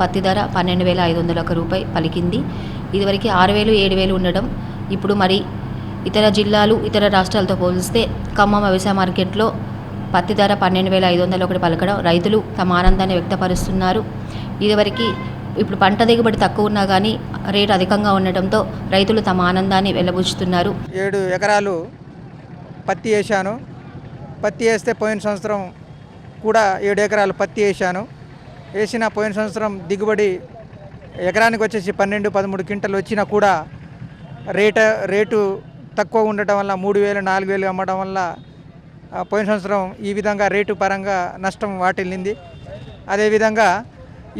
పత్తి ధర పన్నెండు వేల ఐదు వందల ఒక రూపాయి పలికింది. ఇదివరకు ఆరు వేలు ఏడు వేలు ఉండడం ఇప్పుడు మరి ఇతర జిల్లాలు ఇతర రాష్ట్రాలతో పోలిస్తే ఖమ్మం వ్యవసాయ మార్కెట్లో పత్తి ధర పన్నెండు వేల ఐదు వందల ఒకటి పలకడం రైతులు తమ ఆనందాన్ని వ్యక్తపరుస్తున్నారు. ఇదివరకు ఇప్పుడు పంట దిగుబడి తక్కువ ఉన్నా కానీ రేటు అధికంగా ఉండటంతో రైతులు తమ ఆనందాన్ని వెల్లబుచ్చుతున్నారు ఏడు ఎకరాలు పత్తి వేశాను. పత్తి వేస్తే పోయిన సంవత్సరం కూడా ఏడు ఎకరాలు పత్తి వేశాను. వేసిన పోయిన సంవత్సరం దిగుబడి ఎకరానికి వచ్చేసి పన్నెండు పదమూడు క్వింటలు వచ్చినా కూడా రేట రేటు తక్కువ ఉండటం వల్ల మూడు వేలు నాలుగు వేలు అమ్మడం వల్ల పోయిన సంవత్సరం ఈ విధంగా రేటు పరంగా నష్టం వాటిల్లింది. అదేవిధంగా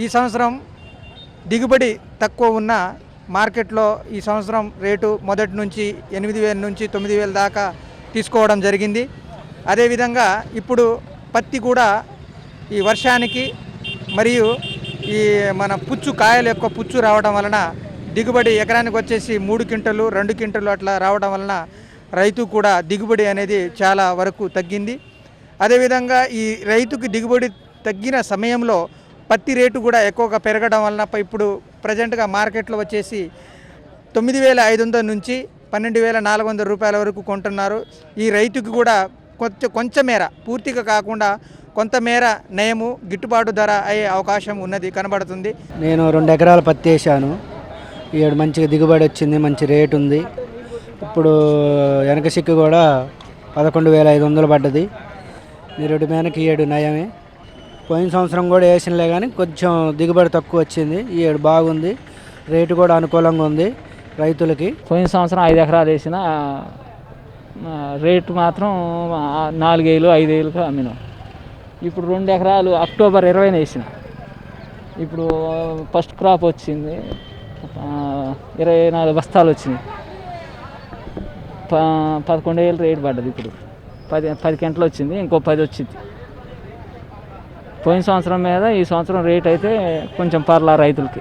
ఈ సంవత్సరం దిగుబడి తక్కువ ఉన్న మార్కెట్లో ఈ సంవత్సరం రేటు మొదటి నుంచి ఎనిమిది వేల నుంచి తొమ్మిది వేల దాకా తీసుకోవడం జరిగింది. అదేవిధంగా ఇప్పుడు పత్తి కూడా ఈ వర్షానికి మరియు ఈ మన పుచ్చు కాయలు ఎక్కువ పుచ్చు రావడం వలన దిగుబడి ఎకరానికి వచ్చేసి మూడు క్వింటలు రెండు క్వింటలు అట్లా రావడం వలన రైతు కూడా దిగుబడి అనేది చాలా వరకు తగ్గింది. అదేవిధంగా ఈ రైతుకి దిగుబడి తగ్గిన సమయంలో పత్తి రేటు కూడా ఎక్కువగా పెరగడం వలన ఇప్పుడు ప్రజెంట్గా మార్కెట్లో వచ్చేసి తొమ్మిది వేల ఐదు వందల నుంచి పన్నెండు వేల నాలుగు వందల రూపాయల వరకు కొంటున్నారు. ఈ రైతుకి కూడా కొంచెం కొంచెమేర పూర్తిగా కాకుండా కొంతమేర నయము గిట్టుబాటు ధర అయ్యే అవకాశం ఉన్నది కనబడుతుంది. నేను రెండు ఎకరాల పత్తి వేసాను ఈ ఏడు మంచిగా దిగుబడి వచ్చింది మంచి రేట్ ఉంది. ఇప్పుడు వెనక సిక్కు కూడా పదకొండు వేల ఐదు వందలు పడ్డది. నిరుడి మేనకి ఈ ఏడు నయమే. పోయిన సంవత్సరం కూడా వేసినలే కానీ కొంచెం దిగుబడి తక్కువ వచ్చింది. ఈ ఏడు బాగుంది. రేటు కూడా అనుకూలంగా ఉంది రైతులకి. పోయిన సంవత్సరం ఐదు ఎకరాలు వేసిన రేటు మాత్రం ఆ, నాలుగేలు ఐదేళ్ళకి అమ్మినాం. ఇప్పుడు రెండు ఎకరాలు అక్టోబర్ ఇరవైన వేసిన. ఇప్పుడు ఫస్ట్ క్రాప్ వచ్చింది. ఇరవై నాలుగు బస్తాలు వచ్చింది ప పదకొండు వేలు రేటు పడ్డది ఇప్పుడు. పది పది గంటలు వచ్చింది ఇంకో పది వచ్చింది. పోయిన సంవత్సరం మీద ఈ సంవత్సరం రేట్ అయితే కొంచెం పర్లా రైతులకి.